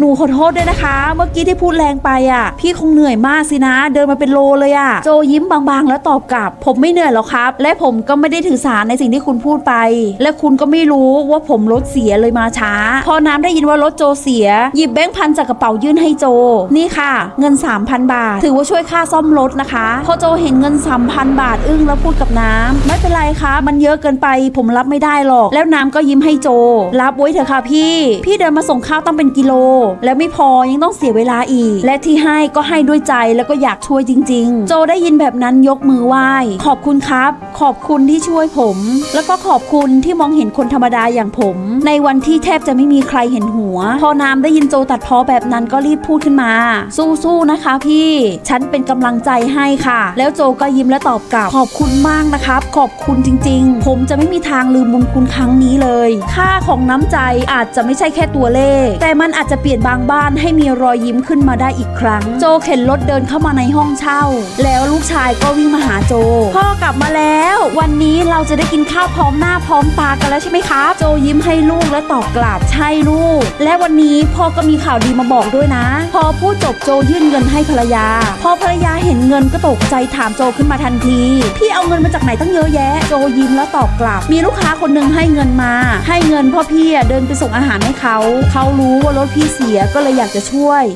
หนูขอโทษด้วยนะคะ เมื่อกี้ที่พูดแรงไปอะ พี่คงเหนื่อยมากสินะ เดินมาเป็นโลเลยอะ โจยิ้มบางๆ แล้วตอบกลับ ผมไม่เหนื่อยหรอกครับ และผมก็ไม่ได้ถือสารในสิ่งที่คุณพูดไป และคุณก็ไม่รู้ว่าผมรถเสียเลยมาช้า พอน้ำได้ยินว่ารถโจเสีย หยิบแบงค์พันจากกระเป๋ายื่นให้โจ นี่ค่ะ เงิน 3,000 บาท ถือว่าช่วยค่าซ่อมรถนะคะ พอโจเห็นเงิน 3,000 บาทอึ้งแล้วพูดกับน้ำไม่เป็นไรครับมันเยอะเกินไป ผมรับไม่ได้หรอก แล้วน้ำก็ยิ้มให้โจ รับไว้เถอะค่ะพี่ พี่เดินมาส่งข้าวต้องเป็นกิโลแล้วไม่พอยังต้องเสียเวลาอีก และที่ให้ก็ให้ด้วยใจแล้วก็อยากช่วยจริง ๆ โจได้ยินแบบนั้นยกมือไหว้ ขอบคุณครับ ขอบคุณที่ช่วยผม แล้วก็ขอบคุณที่มองเห็นคนธรรมดาอย่างผม ในวันที่แทบจะไม่มีใครเห็นหัว พอน้ำได้ยินโจตัดพ้อแบบนั้นก็รีบพูดขึ้นมา สู้ๆนะคะพี่ ฉันเป็นกำลังใจให้ค่ะ แล้วโจก็ยิ้มและตอบกลับ ขอบคุณมากนะครับ ขอบคุณจริง ๆ ผมจะไม่มีทางลืมบุญคุณครั้งนี้เลย ค่าของน้ำใจอาจจะไม่ใช่แค่ตัวเลข แต่มันอาจจะปลี่ยนบางบ้านให้มีรอยยิ้มขึ้นมาได้อีกครั้ง โจเข็นรถเดินเข้ามาในห้องเช่า แล้วลูกชายก็วิ่งมาหาโจ พ่อกลับมาแล้ว วันนี้เราจะได้กินข้าวพร้อมหน้าพร้อมตากันแล้วใช่ไหมครับโจยิ้มให้ลูกและตอบกลับใช่ลูก และวันนี้พ่อก็มีข่าวดีมาบอกด้วยนะ พอพูดจบโจยื่นเงินให้ภรรยา พอภรรยาเห็นเงินก็ตกใจถามโจขึ้นมาทันที พี่เอาเงินมาจากไหนตั้งเยอะแยะ โจยิ้มแล้วตอบกลับ มีลูกค้าคนหนึ่งให้เงินมา ให้เงินพ่อพี่เดินไปส่งอาหารให้เขา เขารู้ว่ารถพี่เสียก็เลยอยากจะช่วย